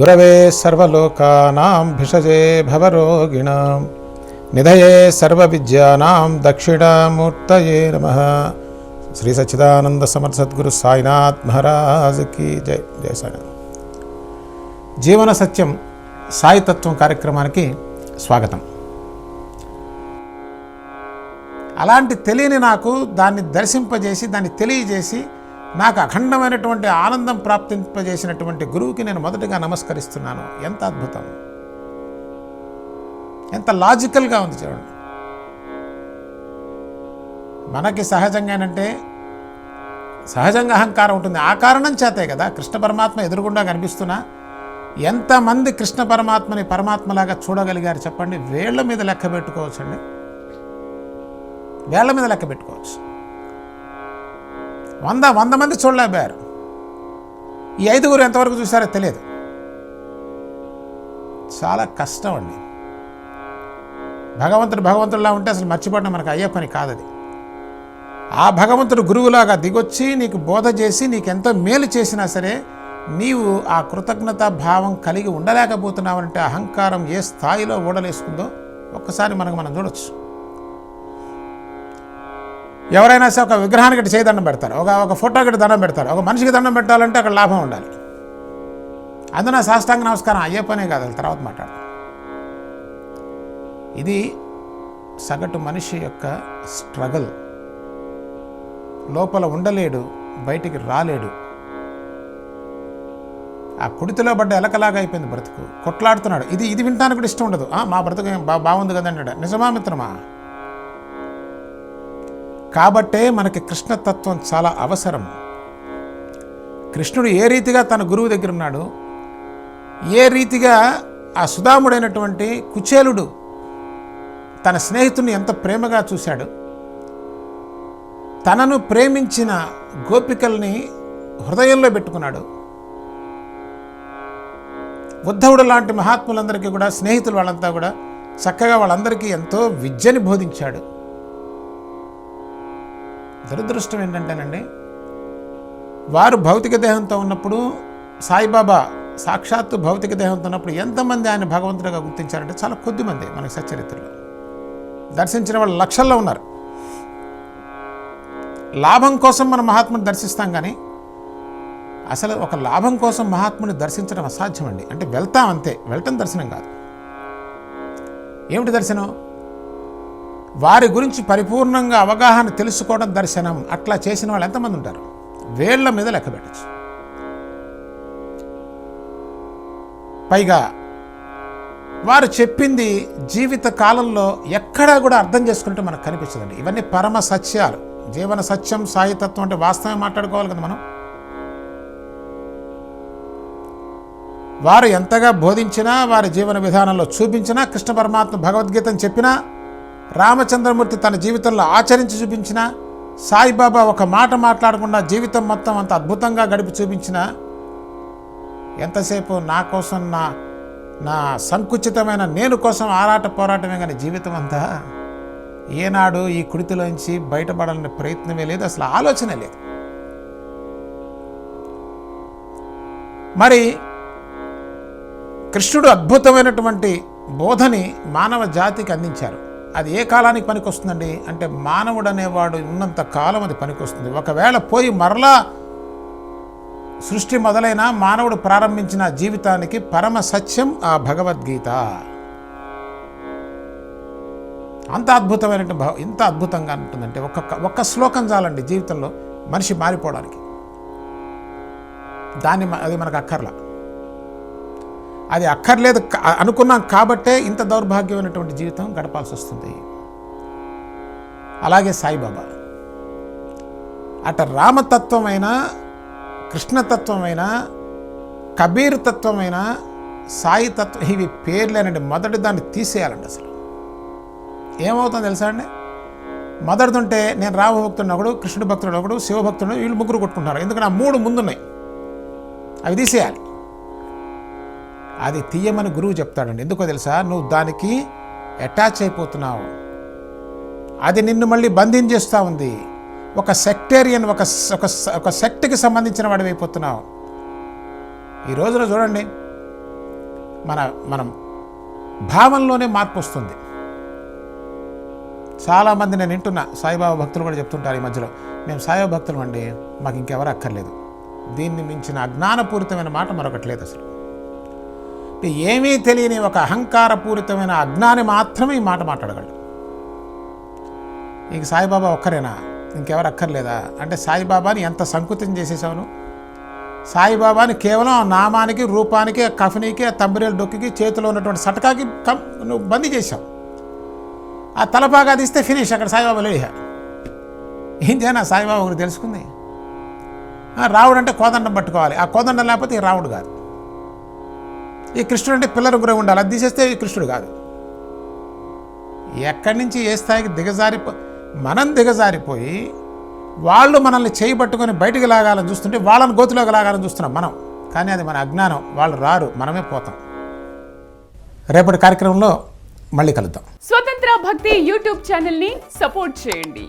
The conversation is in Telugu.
గురవే సర్వలోకానాం భిషజే భవరోగిణాం. నిధయే సర్వవిద్యానాం దక్షిణామూర్తయే నమ. శ్రీ సచ్చిదానంద సమర్థ సద్గురు సాయినాథ్ మహారాజుకి జయ జై. జై సాయినాథ్. జీవన సత్యం సాయితత్వం కార్యక్రమానికి స్వాగతం. అలాంటి తెలియని నాకు దాన్ని దర్శింపజేసి దాన్ని తెలియజేసి నాకు అఖండమైనటువంటి ఆనందం ప్రాప్తింపజేసినటువంటి గురువుకి నేను మొదటగా నమస్కరిస్తున్నాను. ఎంత అద్భుతం. ఎంత లాజికల్గా ఉంది చూడండి. మనకి సహజంగానంటే సహజంగా అహంకారం ఉంటుంది. ఆ కారణం చేతే కదా కృష్ణ పరమాత్మ ఎదురుగుండా కనిపిస్తున్నా. ఎంతమంది కృష్ణ పరమాత్మని పరమాత్మలాగా చూడగలిగారు చెప్పండి. వేళ్ళ మీద లెక్క పెట్టుకోవచ్చండి. వేళ్ళ మీద లెక్క పెట్టుకోవచ్చు. వంద వంద మంది చూడలేకపోయారు ఈ ఐదుగురు ఎంతవరకు చూసారో తెలియదు. చాలా కష్టం అండి. భగవంతుడు భగవంతుడిలా ఉంటే అసలు మర్చిపోవడం మనకు అయ్యే పని కాదు అది. ఆ భగవంతుడు గురువులాగా దిగొచ్చి నీకు బోధ చేసి నీకు ఎంతో మేలు చేసినా సరే నీవు ఆ కృతజ్ఞత భావం కలిగి ఉండలేకపోతున్నావంటే అహంకారం ఏ స్థాయిలో ఓడలేసుకుందో ఒక్కసారి మనకు మనం చూడొచ్చు. ఎవరైనా సరే ఒక విగ్రహానికి ఇటు చేయి దండం పెడతారు. ఒక ఒక ఫోటోకి దండం పెడతారు. ఒక మనిషికి దండం పెట్టాలంటే అక్కడ లాభం ఉండాలి. అందున సాష్టాంగ నమస్కారం అయ్యే పనే కాదు తర్వాత మాట్లాడతాం. ఇది సగటు మనిషి యొక్క స్ట్రగల్ లోపల ఉండలేడు బయటికి రాలేడు. ఆ కుడితిలో పడ్డ ఎలకలాగా అయిపోయింది బ్రతుకు. కొట్లాడుతున్నాడు. ఇది ఇది వింటానికి కూడా ఇష్టం ఉండదు. "ఆ, మా బ్రతుకు ఏం బా బాగుంది కదా నిజమా మిత్రమా? కాబట్టే మనకి కృష్ణతత్వం చాలా అవసరం. కృష్ణుడు ఏ రీతిగా తన గురువు దగ్గర ఉన్నాడు ఏ రీతిగా ఆ సుధాముడైనటువంటి కుచేలుడు తన స్నేహితుడిని ఎంత ప్రేమగా చూశాడు తనను ప్రేమించిన గోపికల్ని హృదయంలో పెట్టుకున్నాడు. ఉద్ధవుడు లాంటి మహాత్ములందరికీ కూడా స్నేహితులు వాళ్ళంతా కూడా చక్కగా వాళ్ళందరికీ ఎంతో విద్యని బోధించాడు. దురదృష్టం ఏంటంటేనండి వారు భౌతిక దేహంతో ఉన్నప్పుడు సాయిబాబా సాక్షాత్తు భౌతిక దేహంతో ఉన్నప్పుడు ఎంతమంది ఆయన భగవంతుడిగా గుర్తించారంటే చాలా కొద్ది మంది మనకి సచరిత్రలో దర్శించిన వాళ్ళు లక్షల్లో ఉన్నారు. లాభం కోసం మనం మహాత్ముని దర్శిస్తాం కానీ అసలు ఒక లాభం కోసం మహాత్ముని దర్శించడం అసాధ్యం అండి అంటే వెళ్తాం అంతే వెళ్ళటం దర్శనం కాదు. ఏమిటి దర్శనం? వారి గురించి పరిపూర్ణంగా అవగాహన తెలుసుకోవడం దర్శనం. అట్లా చేసిన వాళ్ళు ఎంతమంది ఉంటారు? వేళ్ళ మీద లెక్క పెట్టచ్చు. పైగా వారు చెప్పింది జీవిత కాలంలో ఎక్కడా కూడా అర్థం చేసుకుంటే మనకు కనిపించదండి. ఇవన్నీ పరమ సత్యాలు. జీవన సత్యం సాయితత్వం అంటే వాస్తవం మాట్లాడుకోవాలి కదా మనం? వారు ఎంతగా బోధించినా వారి జీవన విధానంలో చూపించినా కృష్ణ పరమాత్మ భగవద్గీతను చెప్పినా రామచంద్రమూర్తి తన జీవితంలో ఆచరించి చూపించిన సాయిబాబా ఒక మాట మాట్లాడకుండా జీవితం మొత్తం అంత అద్భుతంగా గడిపి చూపించిన ఎంతసేపు నా కోసం నా నా సంకుచితమైన నేను కోసం ఆరాట పోరాటమే కానీ జీవితం అంతా ఏనాడు ఈ కుడితిలోంచి బయటపడాలనే ప్రయత్నమే లేదు అసలు ఆలోచనే లేదు. మరి కృష్ణుడు అద్భుతమైనటువంటి బోధని మానవ జాతికి అందించారు. అది ఏ కాలానికి పనికొస్తుందండి? అంటే మానవుడు అనేవాడు ఉన్నంత కాలం అది పనికొస్తుంది. ఒకవేళ పోయి మరలా సృష్టి మొదలైన మానవుడు ప్రారంభించిన జీవితానికి పరమ సత్యం ఆ భగవద్గీత. అంత అద్భుతమైన భవ ఇంత అద్భుతంగా ఉంటుందంటే ఒక్క ఒక్క శ్లోకం చాలండి జీవితంలో మనిషి మారిపోవడానికి. దాన్ని అది మనకు అక్కర్లా. అది అక్కర్లేదు అనుకున్నాం కాబట్టే ఇంత దౌర్భాగ్యమైనటువంటి జీవితం గడపాల్సి వస్తుంది అలాగే సాయిబాబా. అట రామతత్వమైన కృష్ణతత్వమైన కబీర్ తత్వమైన సాయి తత్వం ఇవి పేర్లేనండి మొదటి దాన్ని తీసేయాలండి అసలు. ఏమవుతుందో తెలుసా అండి? మొదటిదుంటే నేను రామభక్తుడు ఒకడు కృష్ణుడు భక్తుడు ఒకడు శివభక్తుడు వీళ్ళు ముగ్గురు కొట్టుకుంటున్నారు. ఎందుకంటే ఆ మూడు ముందున్నాయి. అవి తీసేయాలి. అది తీయమని గురువు చెప్తాడండి. ఎందుకో తెలుసా? నువ్వు దానికి అటాచ్ అయిపోతున్నావు. అది నిన్ను మళ్ళీ బంధించేస్తూ ఉంది. ఒక సెక్టేరియన్ ఒక ఒక సెక్ట్కి సంబంధించిన వాడివి అయిపోతున్నావు. ఈ రోజున చూడండి మన మనం భావంలోనే మార్పు వస్తుంది. చాలామంది నేను వింటున్నా సాయిబాబా భక్తులు కూడా చెప్తుంటారు ఈ మధ్యలో మేము సాయిబాబా భక్తులు అండి మాకు ఇంకెవరు అక్కర్లేదు. దీన్ని మించిన అజ్ఞానపూరితమైన మాట మరొకటి లేదు అసలు. ఏమీ తెలియని ఒక అహంకారపూరితమైన అజ్ఞాని మాత్రమే ఈ మాట మాట్లాడగలడు. ఇంక సాయిబాబా ఒక్కరేనా? ఇంకెవరు అక్కర్లేదా? అంటే సాయిబాబాని ఎంత సంకుతం చేసేసావు సాయిబాబాని కేవలం ఆ నామానికి రూపానికి కఫనీకి తంబరేలు డొక్కికి చేతిలో ఉన్నటువంటి సటకాకి కం నువ్వు బందీ చేశావు. ఆ తలపాగా తీస్తే ఫినిష్ అక్కడ సాయిబాబా లేడు ఏం సాయిబాబా ఒకటి తెలుసుకుంది. రావుడు అంటే కోదండం పట్టుకోవాలి. ఆ కోదండం లేకపోతే ఈ రావుడు కాదు. ఈ కృష్ణుడు అంటే పిల్లల గురి ఉండాలి. అది తీసేస్తే కృష్ణుడు కాదు. ఎక్కడి నుంచి ఏ స్థాయికి దిగజారిపో మనం దిగజారిపోయి వాళ్ళు మనల్ని చేయి పట్టుకొని బయటికి లాగాలని చూస్తుంటే వాళ్ళని గోతులోకి లాగాలని చూస్తున్నాం మనం. కానీ అది మన అజ్ఞానం. వాళ్ళు రారు. మనమే పోతాం. రేపటి కార్యక్రమంలో మళ్ళీ కలుద్దాం. స్వతంత్ర భక్తి యూట్యూబ్ ఛానల్ని సపోర్ట్ చేయండి.